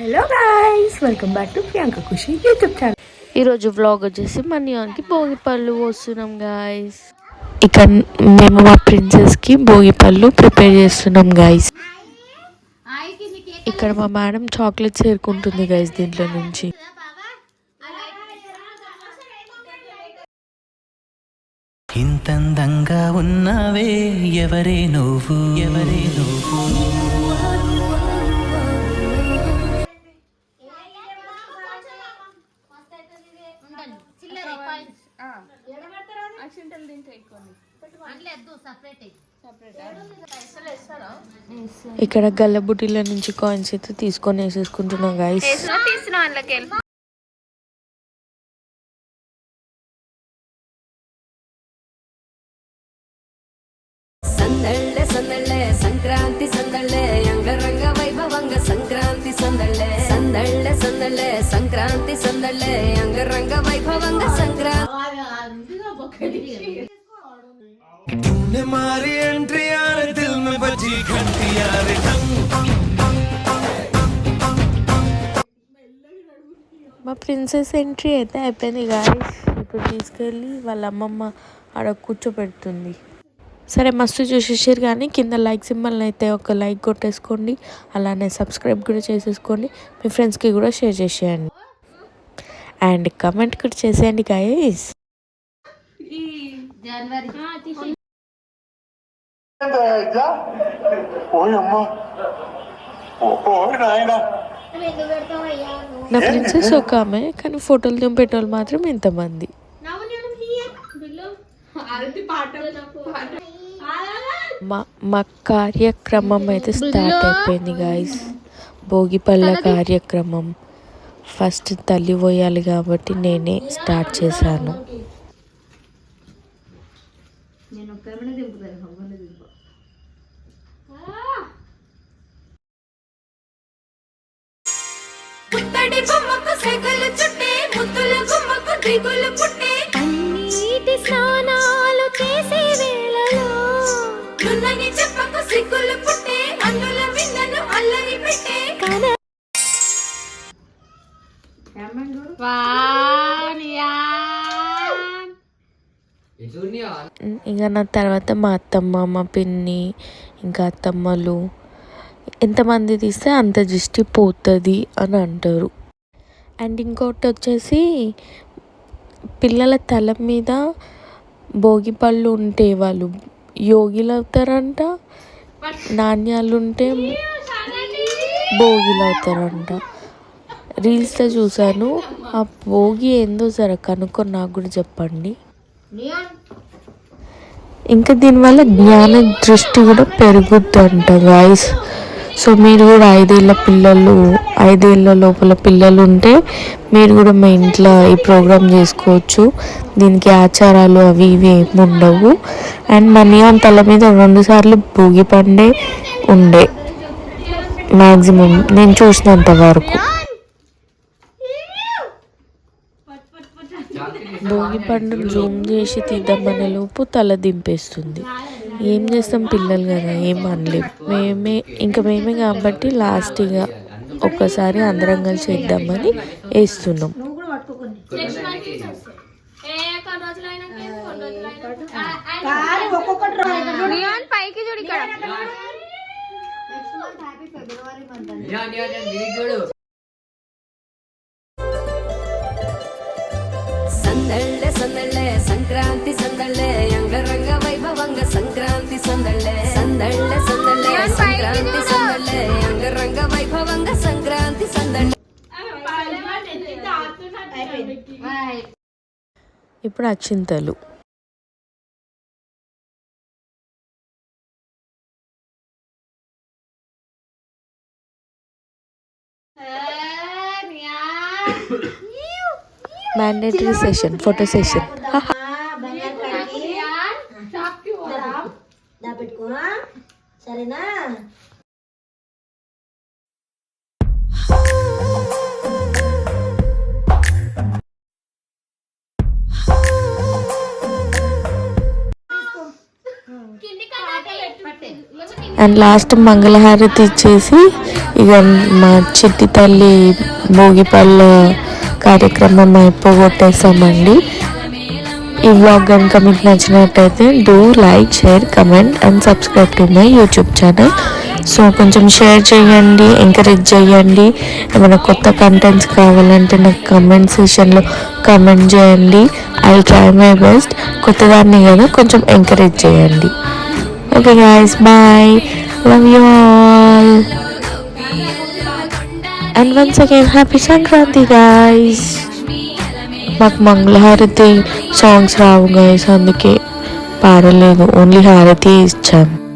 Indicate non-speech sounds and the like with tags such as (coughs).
Hello guys welcome back to Priyanka Khushi YouTube channel ఈరోజు vlog వచ్చేసి మనియానికి భోగి పళ్ళు పోస్తున్నాం గాయస్ ఇక్కడ మేము మా ప్రిన్సెస్కి భోగి పళ్ళు ప్రిపేర్ చేస్తున్నాం గాయస్ ఇక్కడ మా మేడం చాక్లెట్స్ ఏరుకుంటుంది గాయస్ దీంట్లో నుంచి. ఇంతందంగా ఉన్నావే ఎవరే నువ్వు? ఎవరే నువ్వు? ఇక్కడ గల్లబుటీల నుంచి కాయిన్స్ అయితే తీసుకొని వేసేసుకుంటున్నాం గాయస్ సందళ్ళే సందళ్ళే సంక్రాంతి సందళ్ళే అంగరంగ వైభవంగ సంక్రాంతి సందళ్ళే. సందళ్ళ సందళ్ళ సంక్రాంతి సందళ్ళ అంగరంగ వైభవంగ సంక్రాంతి మా ప్రిన్సెస్ ఎంట్రీ అయితే అయిపోయింది గాయస్ ఇప్పుడు తీసుకెళ్ళి వాళ్ళ అమ్మమ్మ ఆడ కూర్చోబెడుతుంది. సరే మస్తు చూసేసారు కానీ కింద లైక్ సింబల్ని అయితే ఒక లైక్ కొట్టేసుకోండి. అలానే సబ్స్క్రైబ్ కూడా చేసేసుకోండి. మీ ఫ్రెండ్స్కి కూడా షేర్ చేసేయండి. అండ్ కమెంట్ కూడా చేసేయండి గాయస్ నా ప్రిన్సెస్ ఒక ఆమె కానీ ఫోటోలు దింపేటోళ్ళు మాత్రం ఇంతమంది. మా మా కార్యక్రమం అయితే స్టార్ట్ అయిపోయింది గాయస్ భోగిపళ్ళ కార్యక్రమం. ఫస్ట్ తల్లి పోయాలి కాబట్టి నేనే స్టార్ట్ చేశాను. పుత్తడి బొమ్మకు సెగలు చుట్టే ముద్దుల గుమ్మకు దిగులు పుట్టే. ఇంకా నా తర్వాత మా అత్తమ్మ మా పిన్ని ఇంకా అత్తమ్మలు. ఎంతమంది తీస్తే అంత దృష్టి పోతుంది అని అంటారు. అండ్ ఇంకోటి వచ్చేసి పిల్లల తల మీద భోగి పళ్ళు ఉంటే వాళ్ళు యోగిలు అవుతారంట నాణ్యాలు ఉంటే భోగిలు అవుతారంట. రీల్స్లో చూశాను. ఆ భోగి ఏందో సరే కనుక్కొని నాకు కూడా చెప్పండి. ఇంకా దీనివల్ల జ్ఞాన దృష్టి కూడా పెరుగుద్దంట గాయస్ సో మీరు కూడా ఐదేళ్ళ పిల్లలు ఐదేళ్ళ లోపల పిల్లలు ఉంటే మీరు కూడా మీ ఇంట్లో ఈ ప్రోగ్రామ్ చేసుకోవచ్చు. దీనికి ఆచారాలు అవి ఇవి ఏమి ఉండవు అండ్ మనియాన్ తల మీద రెండు సార్లు భోగి పండే ఉండే. మ్యాక్సిమం నేను చూసినంత వరకు. భోగి పండును జూమ్ చేసి తీద్దామనే లోపు తల దింపేస్తుంది ఏం చేస్తాం పిల్లలు కదా ఏం అనలేం మేమే ఇంకా మేమే కాబట్టి లాస్ట్ ఇక ఒక్కసారి అందరం కలిసి వేద్దామని వేస్తున్నాం సందళ్ళే సందళ్ళే సంక్రాంతి సందళ్ళే అంగరంగ వైభవంగ సంక్రాంతి సందళ్ళే సందళ్ళే సందళ్ళే సంక్రాంతి సందళ్ళే అంగరంగ వైభవంగ సంక్రాంతి సందళ్ళే ఇప్పుడు అచ్చింతలు. (coughs) మ్యాండేటరీ సెషన్ ఫోటో సెషన్ సరేనా అండ్ లాస్ట్ మంగళహారతి ఇచ్చేసి ఇక మా చిట్టి తల్లి భోగిపళ్ళ కార్యక్రమం అయిపోగొట్టేసామండి ఈ వ్లాగ్ కనుక మీకు నచ్చినట్టయితే do like share comment and subscribe to my YouTube channel so కొంచెం షేర్ చేయండి ఎంకరేజ్ చేయండి. ఏమైనా కొత్త కంటెంట్స్ కావాలంటే నాకు కమెంట్ సెషన్లో కమెంట్ చేయండి. ఐ ట్రై మై బెస్ట్ కొత్తదాన్ని కదా కొంచెం ఎంకరేజ్ చేయండి. Okay guys bye love you all and once again happy Sankranti guys మాకు మంగళహారతి సాంగ్స్ రావు గైస్ అందుకే పాడలేదు. ఓన్లీ హారతి ఇచ్చాను.